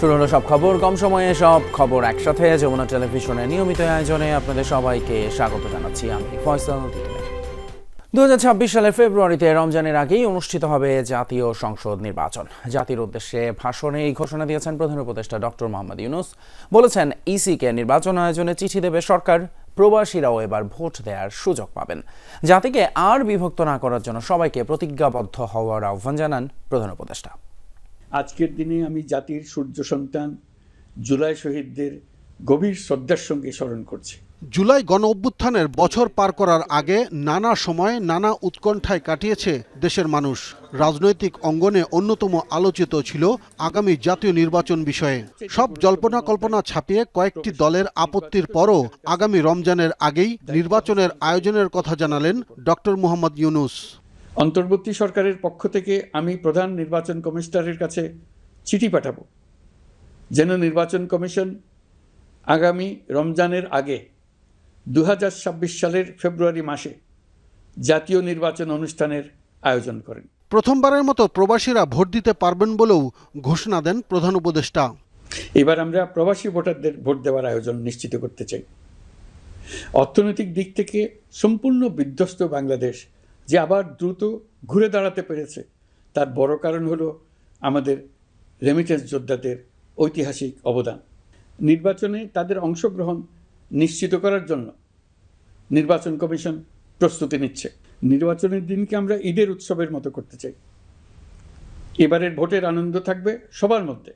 শুরু হলো সব খবর, কম সময়ে সব খবর একসাথে। যমুনা টেলিভিশনের নিয়মিত আয়োজনে আপনাদের সবাইকে স্বাগত জানাচ্ছি আমি ফয়সাল দু সালের ফেব্রুয়ারিতে রমজানের আগেই অনুষ্ঠিত হবে জাতীয় সংসদ নির্বাচন। জাতির উদ্দেশ্যে ভাষণে এই ঘোষণা দিয়েছেন প্রধান উপদেষ্টা ডক্টর মোহাম্মদ ইউনুস। বলেছেন, ইসিকে নির্বাচন আয়োজনে চিঠি দেবে সরকার, প্রবাসীরাও এবার ভোট দেওয়ার সুযোগ পাবেন। জাতিকে আর বিভক্ত না করার জন্য সবাইকে প্রতিজ্ঞাবদ্ধ হওয়ার আহ্বান জানান প্রধান উপদেষ্টা। আজকের দিনে আমি জাতির সূর্য সন্তান, জুলাই শহীদদের গভীর শ্রদ্ধার সঙ্গে স্মরণ করছি। জুলাই গণ অভ্যুত্থানের বছর পার করার আগে নানা সময়ে নানা উৎকণ্ঠায় কাটিয়েছে দেশের মানুষ। রাজনৈতিক অঙ্গনে অন্যতম আলোচিত ছিল আগামী জাতীয় নির্বাচন বিষয়ে। সব জল্পনা কল্পনা ছাপিয়ে কয়েকটি দলের আপত্তির পরও আগামী রমজানের আগেই নির্বাচনের আয়োজনের কথা জানালেন ডক্টর মোহাম্মদ ইউনুস। অন্তর্বর্তী সরকারের পক্ষ থেকে আমি প্রধান নির্বাচন কমিশনারের কাছে চিঠি পাঠাবো। যেন নির্বাচন কমিশন আগামী রমজানের আগে দু হাজার ছাব্বিশ সালের ফেব্রুয়ারি মাসে জাতীয় নির্বাচন অনুষ্ঠানের আয়োজন করেন। প্রথমবারের মতো প্রবাসীরা ভোট দিতে পারবেন বলেও ঘোষণা দেন প্রধান উপদেষ্টা। এবার আমরা প্রবাসী ভোটারদের ভোট দেওয়ার আয়োজন নিশ্চিত করতে চাই। অর্থনৈতিক দিক থেকে সম্পূর্ণ বিধ্বস্ত বাংলাদেশ যে আবার দ্রুত ঘুরে দাঁড়াতে পেরেছে। তার বড় কারণ হলো আমাদের রেমিটেন্স যোদ্ধাদের ঐতিহাসিক অবদান। নির্বাচনে তাদের অংশগ্রহণ নিশ্চিত করার জন্য নির্বাচন কমিশন প্রস্তুতি নিচ্ছে। নির্বাচনের দিনকে আমরা ঈদের উৎসবের মতো করতে চাই। এবারের ভোটের আনন্দ থাকবে সবার মধ্যে।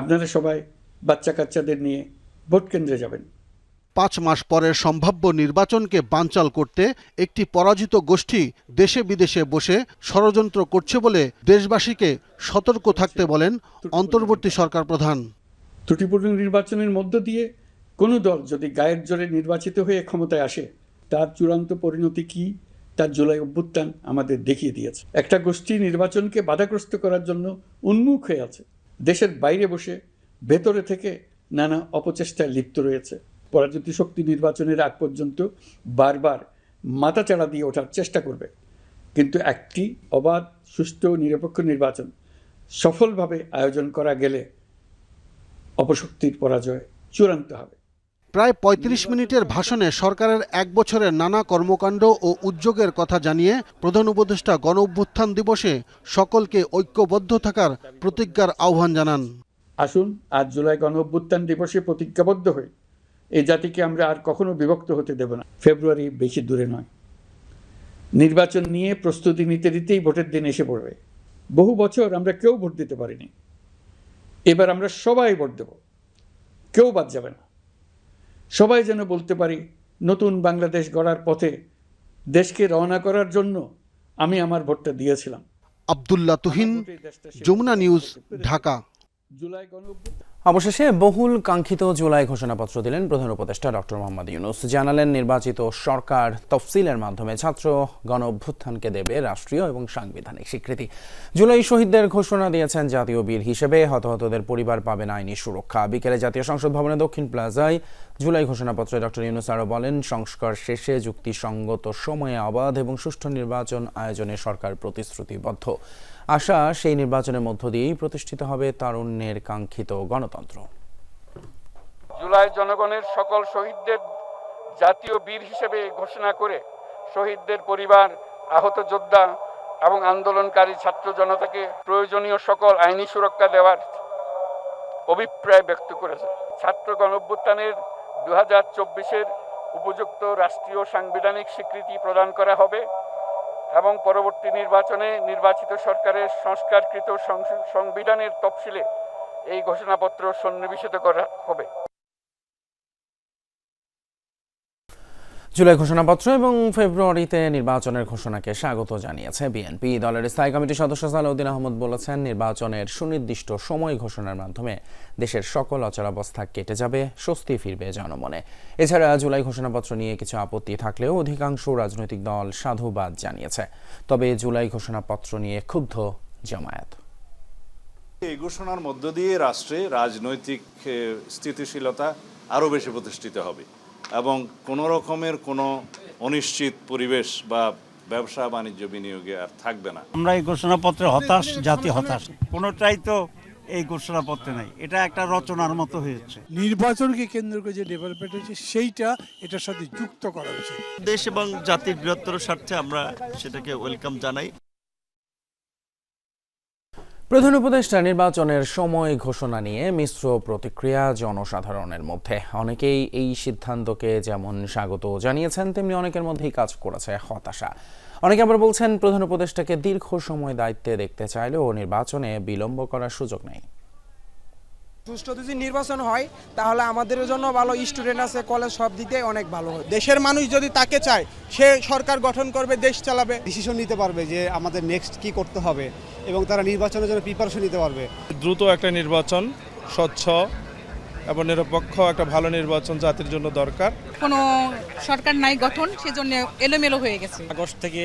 আপনারা সবাই বাচ্চা কাচ্চাদের নিয়ে ভোট কেন্দ্রে যাবেন। পাঁচ মাস পরের সম্ভাব্য নির্বাচনকে বানচাল করতে একটি পরাজিত গোষ্ঠী দেশে বিদেশে বসে ষড়যন্ত্র করছে বলে দেশবাসীকে সতর্ক থাকতে বলেন অন্তর্বর্তী সরকার প্রধান। ত্রুটিপূর্ণ নির্বাচনের মধ্য দিয়ে কোনো দল যদি গায়ের জোরে নির্বাচিত হয়ে ক্ষমতায় আসে, তার চূড়ান্ত পরিণতি কি তার জুলাই অভ্যুত্থান আমাদের দেখিয়ে দিয়েছে। একটা গোষ্ঠী নির্বাচনকে বাধাগ্রস্ত করার জন্য উন্মুখ হয়ে আছে। দেশের বাইরে বসে ভেতরে থেকে নানা অপচেষ্টায় লিপ্ত রয়েছে। পরাজিত শক্তি নির্বাচনের আগ পর্যন্ত বারবার মাথাচাড়া দিয়ে ওঠার চেষ্টা করবে। কিন্তু একটি অবাধ সুষ্ঠু ও নিরপেক্ষ নির্বাচন সফলভাবে আয়োজন করা গেলে অপশক্তির পরাজয় চূড়ান্ত হবে। প্রায় ৩৫ মিনিটের ভাষণে সরকারের এক বছরের নানা কর্মকাণ্ড ও উদ্যোগের কথা জানিয়ে প্রধান উপদেষ্টা গণ অভ্যুত্থান দিবসে সকলকে ঐক্যবদ্ধ থাকার প্রতিজ্ঞার আহ্বান জানান। আসুন আজ জুলাই গণ অভ্যুত্থান দিবসে প্রতিজ্ঞাবদ্ধ হই। এই জাতিকে আমরা আর কখনো বিভক্ত হতে দেব না। ফেব্রুয়ারি বেশি দূরে নয়। নির্বাচন নিয়ে প্রস্তুতি নিতে নিতেই ভোটের দিন এসে পড়বে। বহু বছর আমরা কেউ ভোট দিতে পারিনি। এবার আমরা সবাই ভোট দেব। কেউ বাদ যাবে না। সবাই যেন বলতে পারি নতুন বাংলাদেশ গড়ার পথে দেশকে রওনা করার জন্য আমি আমার ভোটটা দিয়েছিলাম। আবদুল্লাহ তুহিন যমুনা নিউজ ঢাকা। জুলাই গণ অবশেষে বহুল কাঙ্ক্ষিত জুলাই ঘোষণাপত্র দিলেন প্রধান উপদেষ্টা ডক্টর মোহাম্মদ ইউনুস। জানালেন, নির্বাচিত সরকার তফসিলের মাধ্যমে ছাত্র গণ অভ্যুত্থানকে দেবে রাষ্ট্রীয় এবং সাংবিধানিক স্বীকৃতি। জুলাই শহীদদের ঘোষণা দিয়েছেন জাতীয় বীর হিসেবে। হতাহতদের পরিবার পাবেন আইনি সুরক্ষা। বিকেলে জাতীয় সংসদ ভবনে দক্ষিণ প্লাজায় জুলাই ঘোষণাপত্রে ডক্টর ইউনুস আরও বলেন, সংস্কার শেষে যুক্তিসঙ্গত সময়ে অবাধ এবং সুষ্ঠু নির্বাচন আয়োজনে সরকার প্রতিশ্রুতিবদ্ধ। আশা সেই নির্বাচনের মধ্য দিয়েই প্রতিষ্ঠিত হবে তারুণ্যের কাঙ্ক্ষিত গণতন্ত্র। জুলাই জনগণের সকল শহীদদের জাতীয় বীর হিসেবে ঘোষণা করে শহীদদের পরিবার, আহত যোদ্ধা এবং আন্দোলনকারী ছাত্র জনতাকে প্রয়োজনীয় সকল আইনি সুরক্ষা দেওয়ার অভিপ্রায় ব্যক্ত করেছে। ছাত্র গণঅভ্যুত্থানের দু হাজার চব্বিশের উপযুক্ত রাষ্ট্রীয় সাংবিধানিক স্বীকৃতি প্রদান করা হবে। এবং পরবর্তী নির্বাচনে নির্বাচিত সরকারের সংস্কারকৃত সংবিধানের তফসিলে এই ঘোষণাপত্র সন্নিবেশিত করা হবে। জুলাই ঘোষণাপত্র এবং ফেব্রুয়ারিতে নির্বাচনের ঘোষণাকে স্বাগত জানিয়েছে বিএনপি। দলের স্থায়ী কমিটির সদস্য সালাউদ্দিন আহমদ বলেছেন, নির্বাচনের সুনির্দিষ্ট সময় ঘোষণার মাধ্যমে দেশের সকল অচলাবস্থা কেটে যাবে, স্বস্তি ফিরবে জনমনে। এছাড়া জুলাই ঘোষণাপত্র নিয়ে কিছু আপত্তি থাকলেও অধিকাংশ রাজনৈতিক দল সাধুবাদ জানিয়েছে। তবে জুলাই ঘোষণাপত্র নিয়ে ক্ষুব্ধ জামায়াত। এই ঘোষণার মধ্য দিয়ে রাষ্ট্রে রাজনৈতিক স্থিতিশীলতা আরও বেশি প্রতিষ্ঠিত হবে। এবং কোনো রকমের কোনো অনিশ্চিত পরিবেশ বা ব্যবসা বাণিজ্য বিনিয়োগে আর থাকবে না। আমরা এই ঘোষণাপত্রে হতাশ জাতি হতাশ। কোনোটাই তো এই ঘোষণাপত্রে নাই। এটা একটা রচনার মতো হয়েছে। নির্বাচনকে কেন্দ্র করে যে ডেভেলপমেন্ট হয়েছে সেইটা এটার সাথে যুক্ত করা উচিত দেশ এবং জাতির বৃহত্তর স্বার্থে আমরা সেটাকে ওয়েলকাম জানাই। প্রধান উপদেষ্টা নির্বাচনের সময় ঘোষণা নিয়ে মিশ্র প্রতিক্রিয়া জনসাধারণের মধ্যে। অনেকেই এই সিদ্ধান্তকে যেমন স্বাগত জানিয়েছেন, তেমনি অনেকের মধ্যেই কাজ করেছে হতাশা। অনেকে আবার বলছেন, প্রধান উপদেষ্টাকে দীর্ঘ সময় দায়িত্বে দেখতে চাইলেও নির্বাচনে বিলম্ব করার সুযোগ নেই। সুষ্ঠু যদি নির্বাচন হয় তাহলে আমাদের জন্য ভালো স্টুডেন্ট আছে কলেজ সব দিকে অনেক ভালো হয়। দেশের মানুষ যদি তাকে চায় সে সরকার গঠন করবে দেশ চালাবে। ডিসিশন নিতে পারবে যে আমাদের নেক্সট কি করতে হবে এবং তারা নির্বাচনের জন্য প্রিপারেশন নিতে পারবে। দ্রুত একটা নির্বাচন স্বচ্ছ এবং নিরপেক্ষ একটা ভালো নির্বাচন জাতির জন্য দরকার। কোনো সরকার নাই গঠন সেজন্য এলোমেলো হয়ে গেছে। আগস্ট থেকে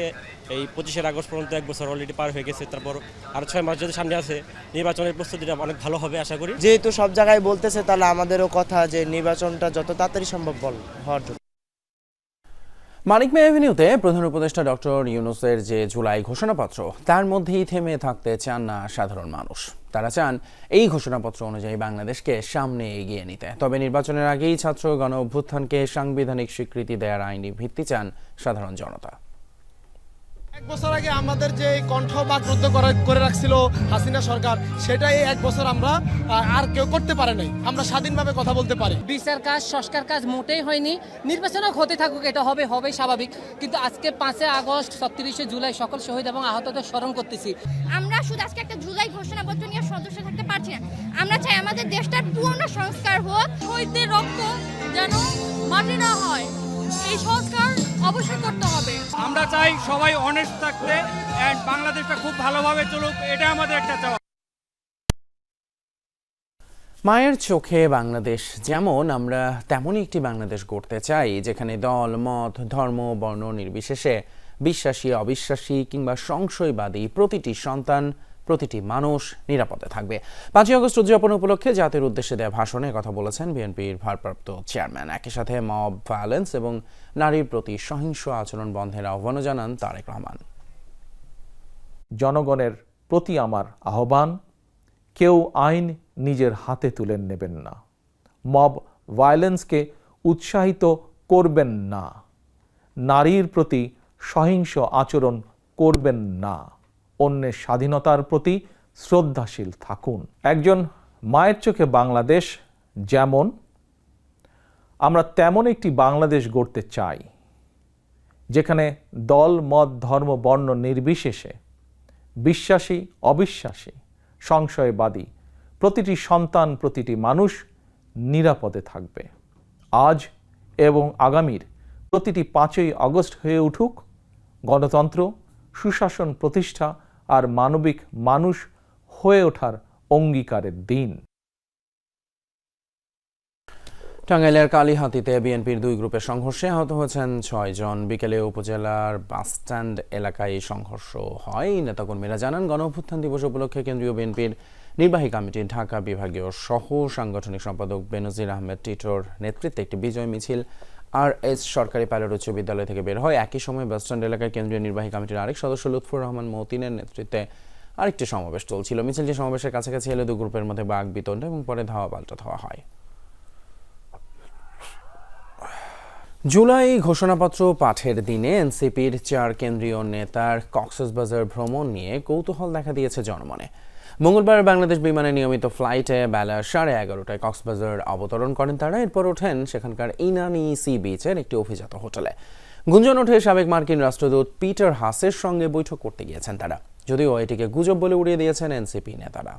এই পঁচিশের আগস্ট পর্যন্ত এক বছর অলরেডি পার হয়ে গেছে তারপর আর ছয় মাস যদি সামনে আছে নির্বাচনের প্রস্তুতিটা অনেক ভালো হবে আশা করি। যেহেতু সব জায়গায় বলতেছে তাহলে আমাদেরও কথা যে নির্বাচনটা যত তাড়াতাড়ি সম্ভব বল হওয়ার জন্য। মানিক মে অ্যাভিনিউতে প্রধান উপদেষ্টা ডক্টর ইউনুসের যে জুলাই ঘোষণাপত্র, তার মধ্যেই থেমে থাকতে চান না সাধারণ মানুষ। তারা চান এই ঘোষণাপত্র অনুযায়ী বাংলাদেশকে সামনে এগিয়ে নিতে। তবে নির্বাচনের আগেই ছাত্র গণ অভ্যুত্থানকে সাংবিধানিক স্বীকৃতি দেওয়ার আইনি ভিত্তি চান সাধারণ জনতা। এক বছর আগে আমাদের যে কণ্ঠ বাকরুদ্ধ করে রাখছিল হাসিনা সরকার সেটা এই এক বছর আমরা আর কেউ করতে পারে নাই। আমরা স্বাধীনভাবে কথা বলতে পারি। বিচার কাজ সংস্কার কাজ মোটেই হয়নি। নির্বাচনও হতে থাকুক এটা হবে হবে স্বাভাবিক। কিন্তু আজকে পাঁচে আগস্ট ছত্রিশে জুলাই সকল শহীদ এবং আহতদের স্মরণ করতেছি। আমরা শুধু আজকে একটা জুলাই ঘোষণা ঘোষণাপত্র নিয়ে সদস্য থাকতে পারছি না। আমরা চাই আমাদের দেশটার পূর্ণ সংস্কার হোক শহীদদের রক্ত যেন মাটি না হয়। এই সংস্কার অবশ্যই করতে হবে। আমরা চাই সবাই অনেস্ট থাকতে এন্ড বাংলাদেশটা খুব ভালোভাবে চলুক এটা আমাদের একটা চাওয়া। মায়ের চোখে বাংলাদেশ যেমন আমরা তেমনই একটি বাংলাদেশ গড়তে চাই যেখানে দল মত ধর্ম বর্ণ নির্বিশেষে বিশ্বাসী অবিশ্বাসী কিংবা সংশয়বাদী প্রতিটি সন্তান প্রতিটি মানুষ নিরাপদে থাকবে। পাঁচই আগস্ট উদযাপন উপলক্ষে জাতির উদ্দেশ্যে দেওয়া ভাষণে কথা বলেছেন বিএনপির ভারপ্রাপ্ত চেয়ারম্যান। একই সাথে মব ভায়োলেন্স এবং নারীর প্রতি সহিংস আচরণ বন্ধের আহ্বানও জানান তারেক রহমান। জনগণের প্রতি আমার আহ্বান, কেউ আইন নিজের হাতে তুলে নেবেন না। মব ভায়োলেন্সকে উৎসাহিত করবেন না। নারীর প্রতি সহিংস আচরণ করবেন না। অন্যের স্বাধীনতার প্রতি শ্রদ্ধাশীল থাকুন। একজন মায়ের চোখে বাংলাদেশ যেমন, আমরা তেমন একটি বাংলাদেশ গড়তে চাই, যেখানে দল, মত, ধর্ম, বর্ণ নির্বিশেষে বিশ্বাসী, অবিশ্বাসী, সংশয়বাদী প্রতিটি সন্তান, প্রতিটি মানুষ নিরাপদে থাকবে। আজ এবং আগামীর প্রতিটি পাঁচই আগস্ট হয়ে উঠুক গণতন্ত্র, সুশাসন প্রতিষ্ঠা আর মানবিক মানুষ হয়ে ওঠার অঙ্গীকারের দিন। টাঙ্গাইলের কালীহাতিতে বিএনপির দুই গ্রুপের সংঘর্ষে আহত হয়েছেন ছয়জন বিকেলে উপজেলার বাসস্ট্যান্ড এলাকায় সংঘর্ষ হয়। নেতাকর্মীরা জানান গণ অভ্যুত্থান দিবস উপলক্ষে কেন্দ্রীয় বিএনপির নির্বাহী কমিটির ঢাকা বিভাগীয় সহ সাংগঠনিক সম্পাদক বেনজির আহমেদ টিটোর নেতৃত্বে একটি বিজয় মিছিল আর এস সরকারি পাইলট উচ্চ বিদ্যালয় থেকে বের হয় একই সময় বাসস্ট্যান্ড এলাকায় কেন্দ্রীয় নির্বাহী কমিটির আরেক সদস্য লুৎফুর রহমান মতিনের নেতৃত্বে আরেকটি সমাবেশ চলছিল। মিছিলটি সমাবেশের কাছাকাছি এলে দু গ্রুপের মধ্যে বাঘ, বিতণ্ড এবং পরে ধাওয়া পাল্টা ধাওয়া হয়। জুলাই ঘোষণাপত্র পাঠের দিনে এনসিপির চার কেন্দ্রীয় নেতার কক্সবাজার ভ্রমণ নিয়ে কৌতূহল দেখা দিয়েছে জনমনে। মঙ্গলবার বাংলাদেশ বিমানে নিয়মিত ফ্লাইটে বেলা সাড়ে এগারোটায় কক্সবাজার অবতরণ করেন তারা। এরপর ওঠেন সেখানকার ইনানি সি বিচের একটি অভিজাত হোটেলে। গুঞ্জন ওঠে সাবেক মার্কিন রাষ্ট্রদূত পিটার হাসের সঙ্গে বৈঠক করতে গিয়েছেন তারা। যদিও এটিকে গুজব বলে উড়িয়ে দিয়েছেন এনসিপি নেতারা।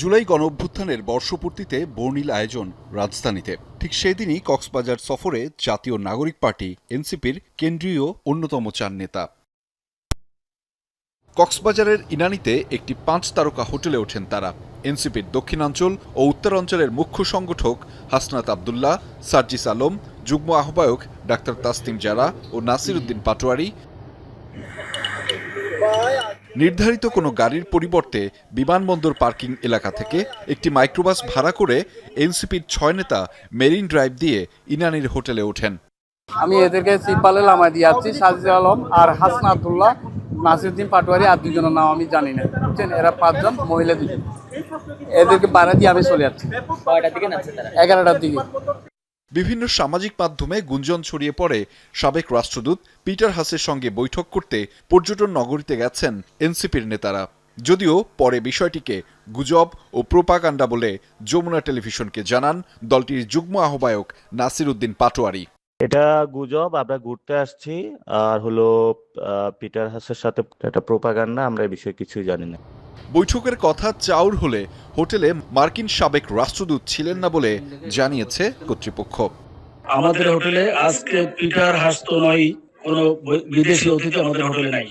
জুলাই গণ অভ্যুত্থানের বর্ষপূর্তিতে বর্ণিল আয়োজন রাজধানীতে। ঠিক সেদিনই কক্সবাজার সফরে জাতীয় নাগরিক পার্টি, এনসিপির কেন্দ্রীয় অন্যতম চার নেতা। কক্সবাজারের ইনানিতে একটি পাঁচ তারকা হোটেলে ওঠেন তারা। এনসিপির দক্ষিণাঞ্চল ও উত্তরাঞ্চলের মুখ্য সংগঠক হাসনাত আবদুল্লাহ, সার্জিস আলম, যুগ্ম আহ্বায়ক ডাক্তার তাসতিম জারা ও নাসির উদ্দিন পাটোয়ারি। নির্ধারিত কোনো গাড়ির পরিবর্তে বিমানবন্দর পার্কিং এলাকা থেকে একটি মাইক্রোবাস ভাড়া করে এনসিপির ছয় নেতা মেরিন ড্রাইভ দিয়ে ইনানির হোটেলে ওঠেন। আমি এদেরকে সিপালে লামাই দিয়ে যাচ্ছি সাজিদ আলম আর হাসনাতুল্লাহ নাসিরুদ্দিন পাটোয়ারি আর দুজনের নাম আমি জানি না। বুঝছেন? এরা পাঁচজন মহিলা দুজন এদেরকে বাইরে দিয়ে আমি চলে যাচ্ছি। এগারোটার দিকে। বিভিন্ন সামাজিক মাধ্যমে গুঞ্জন ছড়িয়ে পড়ে। সাবেক রাষ্ট্রদূত পিটার হাসের সঙ্গে বৈঠক করতে পর্যটন নগরীতে গেছেন এনসিপির নেতারা। যদিও পরে বিষয়টিকে গুজব ও প্রোপাগান্ডা বলে যমুনা টেলিভিশনকে জানান দলটির যুগ্ম আহ্বায়ক নাসির উদ্দিন পাটোয়ারি। এটা গুজব, আমরা ঘুরতে আসছি। আর হলো পিটার হাসের সাথে একটা প্রোপাগান্ডা, আমরা এই বিষয়ে কিছুই জানি না। বৈঠকের কথা চাউর হলে হোটেলে মার্কিন সাবেক রাষ্ট্রদূত ছিলেন না বলে জানিয়েছে কর্তৃপক্ষ। আমাদের হোটেলে আজকে পিটার হাসতো নয় কোনো বিদেশি অতিথি আমাদের হোটেলে নাই।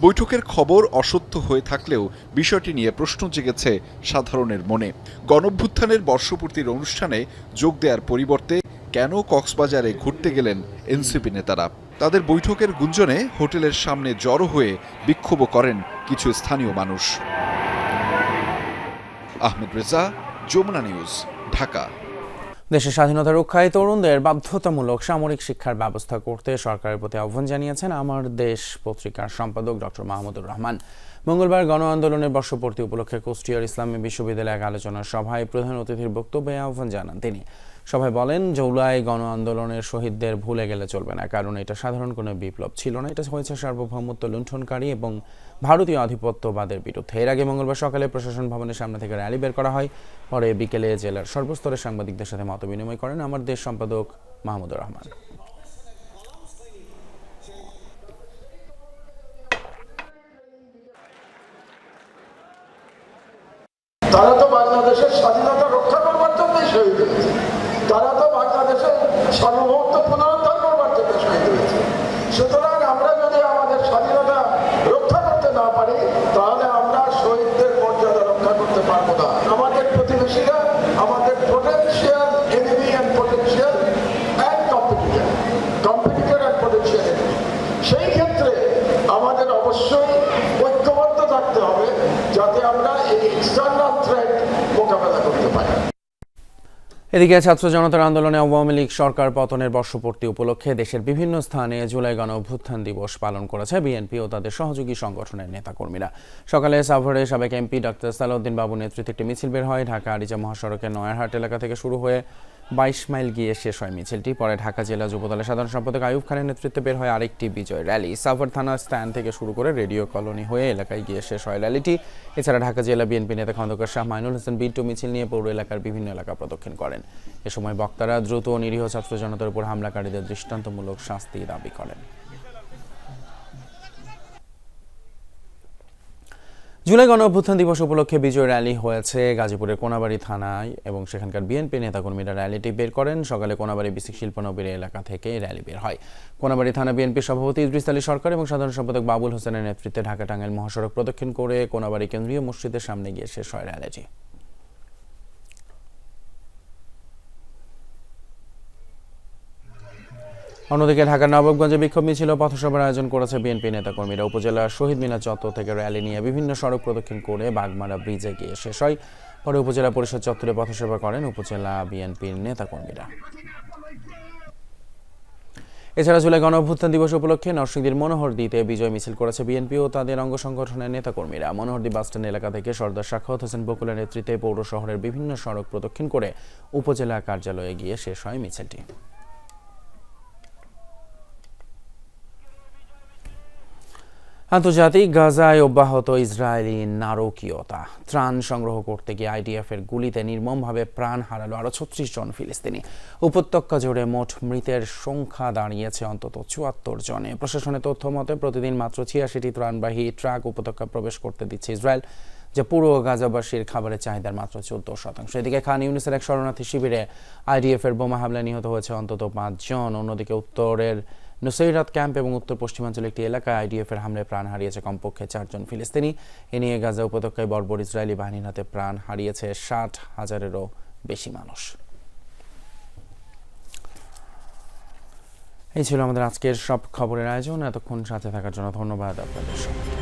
বৈঠকের খবর অসত্য হয়ে থাকলেও বিষয়টি নিয়ে প্রশ্ন জেগেছে সাধারণের মনে। গণভ্যুত্থানের বর্ষপূর্তির অনুষ্ঠানে যোগ দেওয়ার পরিবর্তে কেন কক্সবাজারে ঘুরতে গেলেন এনসিপি নেতারা? তাদের বৈঠকের গুঞ্জনে হোটেলের সামনে জড়ো হয়ে বিক্ষোভ করেন কিছু স্থানীয় মানুষ। আহমেদ রেজা, যমুনা নিউজ, ঢাকা। দেশের স্বাধীনতা রক্ষায় তরুণদের বাধ্যতামূলক সামরিক শিক্ষার ব্যবস্থা করতে সরকারের প্রতি আহ্বান জানিয়েছেন আমার দেশ পত্রিকার সম্পাদক ডক্টর মাহমুদুর রহমান। মঙ্গলবার গণ আন্দোলনের বর্ষপূর্তি উপলক্ষে কুষ্টিয়ার ইসলামী বিশ্ববিদ্যালয়ে এক আলোচনা সভায় প্রধান অতিথির বক্তব্যে আহ্বান জানান তিনি। সভায় বলেন, জৌলাই গণ আন্দোলনের শহীদদের ভুলে গেলে চলবে না, কারণ এটা সাধারণ কোনো বিপ্লব ছিল না। এটা হয়েছে সার্বভৌমত্ব লুণ্ঠনকারী এবং ভারতীয় আধিপত্যবাদের বিরুদ্ধে। এর আগে মঙ্গলবার সকালে প্রশাসন ভবনের সামনে থেকে র্যালি বের করা হয়। পরে বিকেলে জেলার সর্বস্তরের সাংবাদিকদের সাথে মত বিনিময় করেন আমার দেশ সম্পাদক মাহমুদুর রহমান। তারা তো বাংলাদেশের স্বাধীনতা রক্ষা করবার জন্য শহীদ হয়েছে। তারা তো বাংলাদেশের সার্বভৌমত্ব পুনরুদ্ধার জন্য শহীদ হয়েছে সুতরাং আমরা যদি আমাদের স্বাধীনতা রক্ষা করতে না পারি, তাহলে আমরা শহীদদের মর্যাদা রক্ষা করতে পারব না। আমাদের প্রতিবেশীরা, আমাদের potential enemy and potential and competitor competitor and potential enemy সেই ক্ষেত্রে আমাদের অবশ্যই ঐক্যবদ্ধ থাকতে হবে যাতে আমরা এই এক্সটার্নাল থ্রেট মোকাবেলা করতে পারি এদিকে ছাত্র জনতার আন্দোলনে আওয়ামী লীগ সরকার পতনের বর্ষপূর্তি উপলক্ষে দেশের বিভিন্ন স্থানে জুলাই গণ অভ্যুত্থান দিবস পালন করেছে বিএনপি ও তাদের সহযোগী সংগঠনের নেতাকর্মীরা। সকালে সাভারে সাবেক এমপি ডক্টর সালাউদ্দিন বাবু নেতৃত্বে একটি মিছিল বের হয়। ঢাকা আরিচা মহাসড়কের নয়ারহাট এলাকা থেকে শুরু হয়ে বাইশ মাইল গিয়ে শেষ হয় মিছিলটি। পরে ঢাকা জেলা যুবদলের সাধারণ সম্পাদক আয়ুব খানের নেতৃত্বে বের হয় আরেকটি বিজয় র্যালি। সাভার থানা স্ট্যান্ড থেকে শুরু করে রেডিও কলোনি হয়ে এলাকায় গিয়ে শেষ হয় র্যালিটি। এছাড়া ঢাকা জেলা বিএনপি নেতা খন্দকার শাহ মাইনুল হোসেন বিন্টু মিছিল নিয়ে পৌর এলাকার বিভিন্ন এলাকা প্রদক্ষিণ করেন। এ সময় বক্তারা দ্রুত ও নিরীহ ছাত্র জনতার উপর হামলাকারীদের দৃষ্টান্তমূলক শাস্তি দাবি করেন। জুলাই গণঅভ্যুত্থান দিবস উপলক্ষে বিজয় র্যালি হয়েছে গাজীপুরের কোনাবাড়ি থানায় এবং সেখানকার বিএনপি নেতাকর্মীরা র্যালিটি বের করেন। সকালে কোনাবাড়ি বিসিক শিল্পনগরী এলাকা থেকে র্যালি বের হয়। কোনাবাড়ি থানা বিএনপি সভাপতি ইদ্রিস আলী সরকার এবং সাধারণ সম্পাদক বাবুল হোসেনের নেতৃত্বে ঢাকা টাঙ্গাইল মহাসড়ক প্রদক্ষিণ করে কোনাবাড়ি কেন্দ্রীয় মসজিদের সামনে গিয়ে শেষ হয় র্যালিটি। অন্যদিকে ঢাকার নবাবগঞ্জে বিক্ষোভ মিছিল পথসভার আয়োজন করেছে বিএনপি নেতাকর্মীরা। উপজেলার শহীদ মিনার চত্বর থেকে র্যালি নিয়ে বিভিন্ন সড়ক প্রদক্ষিণ করে বাগমারা ব্রিজে গিয়ে শেষ হয়। পরে উপজেলা পরিষদ চত্বরে পথসভা করেন উপজেলা বিএনপির নেতাকর্মীরা। এছাড়া জুলাই গণ অভ্যুত্থান দিবস উপলক্ষে নরসিংদীর মনোহরদীতে বিজয় মিছিল করেছে বিএনপি ও তাদের অঙ্গ সংগঠনের নেতাকর্মীরা। মনোহরদী বাসস্ট্যান্ড এলাকা থেকে সর্দার সাখাওয়াত হোসেন বকুলের নেতৃত্বে পৌর শহরের বিভিন্ন সড়ক প্রদক্ষিণ করে উপজেলা কার্যালয়ে গিয়ে শেষ হয় মিছিলটি। আন্তর্জাতিক গাজায় অব্যাহত ইসরায়েলি নারকীয়তা। ত্রাণ সংগ্রহ করতে গিয়ে আইডিএফ এর গুলিতে নির্মমভাবে প্রাণ হারালো আরও ছত্রিশ জন ফিলিস্তিনি। উপত্যকা জুড়ে মোট মৃতের সংখ্যা দাঁড়িয়েছে অন্তত চুয়াত্তর জনে। প্রশাসনের তথ্য মতে, প্রতিদিন মাত্র ছিয়াশিটি ত্রাণবাহী ট্রাক উপত্যকা প্রবেশ করতে দিচ্ছে ইসরায়েল, যা পুরো গাজাবাসীর খাবারের চাহিদার মাত্র চোদ্দ শতাংশ। এদিকে খান ইউনিসের এক শরণার্থী শিবিরে আইডিএফ এর বোমা হামলায় নিহত হয়েছে অন্তত পাঁচজন অন্যদিকে উত্তরের নুসৈরাত ক্যাম্প এবং উত্তর পশ্চিমাঞ্চলের একটি এলাকায় আইডিএফের হামলায় প্রাণ হারিয়েছে কমপক্ষে চারজন ফিলিস্তিনি। এ নিয়ে গাজা উপত্যকায় বর্বর ইসরায়েলি বাহিনীর হাতে প্রাণ হারিয়েছে ষাট হাজারেরও বেশি মানুষ। এই ছিল আমাদের আজকের সব খবরের আয়োজন। এতক্ষণ সাথে থাকার জন্য ধন্যবাদ আপনাদের সবাইকে।